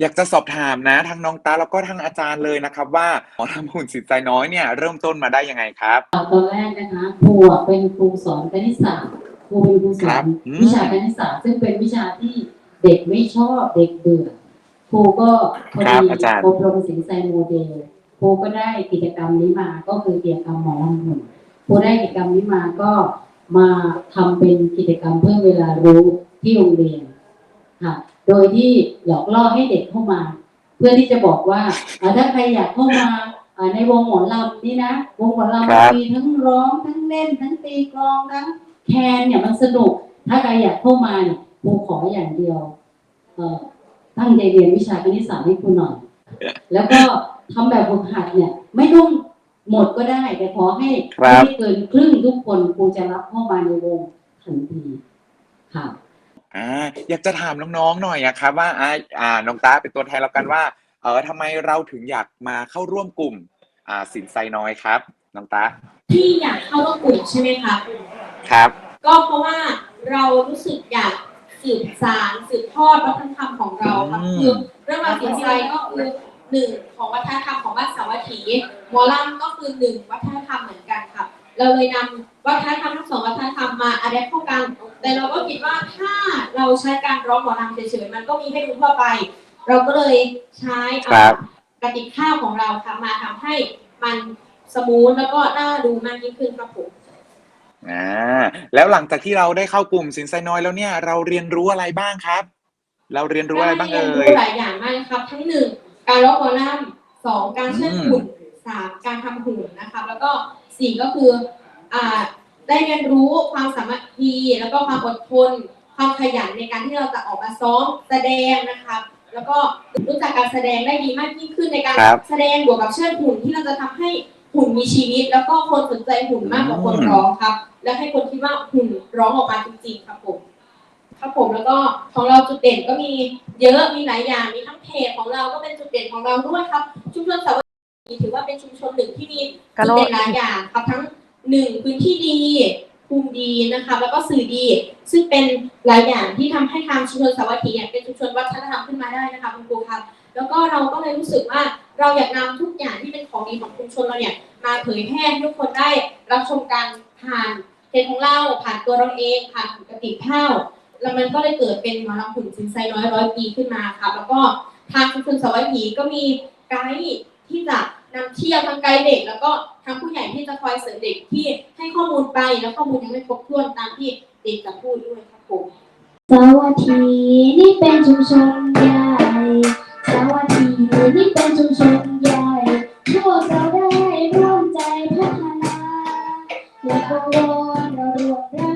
อยากจะสอบถามนะทั้งน้องตาแล้วก็ทั้งอาจารย์เลยนะครับ ว่าหมอลำหุ่นสิทธิ์ใจน้อยเนี่ยเริ่มต้นมาได้ยังไงครับ ตอนแรกนะคะครูอะเป็นครูสอนคณิตศาสตร์ครูเป็นครูสครัอบนอืม วิชาคณิตศาสตร์ซึ่งเป็นวิชาที่เด็กไม่ชอบเด็กเบื่อครูก็พอครับดีอาจารย์ อบรมสินไซโมเดลครูก็ได้กิจกรรมนี้มาก็คือกิจกรรมหมอลำหุ่นครูได้กิจกรรมนี้มาก็มาทำเป็นกิจกรรมเพื่อเวลารู้ที่โรงเรียนค่ะ โดยที่หลอกล่อให้เด็กเข้ามา เพื่อที่จะบอกว่าเอ่อถ้าใครอยากเข้ามาเอ่อในวงหมอลำนี่นะวงหมอลำครับมีทั้งร้องทั้งเล่น ทั้งตีกลองทั้งแคนเนี่ยมันสนุก ถ้าใครอยากเข้ามาเนี่ยครูขออย่างเดียวเอ่อตั้งใจเรียนวิชาคณิตศาสตร์ให้ครูหน่อย แล้วก็ทำแบบฝึกหัดเนี่ย ไม่ต้องหมดก็ได้ แต่ขอให้ครับไม่เกินครึ่งทุกคนครูจะรับเข้ามาในวงทันทีค่ะ อ่าอยากจะถามน้องๆหน่อยอะครับว่าอ่าอ่าน้องตาเป็นตัวแทนแล้วกันว่าเออทำไมเราถึงอยากมาเข้าร่วมกลุ่ม อ่าสินไซน้อยครับน้องตาที่อยากเข้าร่วมกลุ่มใช่ไหมคะครับ ก็เพราะว่าเรารู้สึกอยากสืบสารสืบทอดวัฒนธรรมของเราค่ะอืม คือเรื่องราวสินไซก็คือหนึ่งของวัฒนธรรมของบ้านสาวัตถีหมอลำก็คือหนึ่งวัฒนธรรมเหมือนกันค่ะ เราเลยนำวัฒนธรรมทั้งสองวัฒนธรรมมาอัดแอปเข้ากัน แต่เราก็คิดว่าถ้าเราใช้การร้องหมอลำเฉยๆมันก็มีให้ดูทั่วไป เราก็เลยใช้อ่าครับกติกาของเราค่ะมาทำให้มันสมูทแล้วก็น่าดูมากยิ่งขึ้นครับผมอ่าแล้วหลังจากที่เราได้เข้ากลุ่มสินไซน้อยแล้วเนี่ย เราเรียนรู้อะไรบ้างครับ เราเรียนรู้อะไรบ้างเอ่ได้เรียนยรู้หลายอย่างมากนะครับ ทั้งหนึ่งการร้องหมอลำสองการเชิดหุ่นสามการทำหุ่นนะครับแล้วก็สี่ก็คืออ่า ได้เรียนรู้ความสามัคคีแล้วก็ความอดทน ความขยันในการที่เราจะออกมาซ้อมแสดงนะครับแล้วก็รู้จักการแสดงได้ดีมากยิ่งขึ้นในการครับ แสดงบวกกับเชิดหุ่นที่เราจะทำให้หุ่นมีชีวิต แล้วก็คนสนใจหุ่นมากกว่าคนอืมร้องครับ และให้คนคิดว่าหุ่นร้องออกมาจริงๆครับผม ครับผมแล้วก็ของเราจุดเด่นก็มีเยอะมีหลายอย่างมีทั้งเพจของเราก็เป็นจุดเด่นของเราด้วยครับ ชุมชนสาวัตถีถือว่าเป็นชุมชนหนึ่งที่มีจุดเด่นหลายอย่างครับทั้ง หนึ่งพื้นที่ดีภูมิดีนะคะแล้วก็สื่อดี ซึ่งเป็นหลายอย่างที่ทำให้ทางชุมชนสาวัตถีเนี่ยเป็นชุมชนวัฒนธรรมขึ้นมาได้นะคะคุณครูครับแล้วก็เราก็เลยรู้สึกว่าเราอยากนำทุกอย่างที่เป็นของดีของชุมชนเราเนี่ยมาเผยแพร่ให้ทุกคนได้รับชมกันผ่านเพจของเราผ่านตัวเราเองผ่านกติข้าวแล้วมันก็เลยเกิดเป็นหมอลำหุ่นสินไซน้อยร้อยปีขึ้นมาค่ะแล้วก็ทางชุมชนสวัสดีก็มีไกด์ที่จะ นำเที่ยวทั้งไกด์เด็ก แล้วก็ทางผู้ใหญ่ที่จะคอยเสริมเด็กที่ให้ข้อมูลไปแล้วข้อมูลยังไม่ครบถ้วนตามที่เด็กจะพูดด้วยครับผมสวัสดีนี่เป็นชุมชนใหญ่สวัสดีนี่เป็นชุมชนใหญ่พวกเราได้ร่วมใจพัฒนาและก็วอนเรารวมรักษาส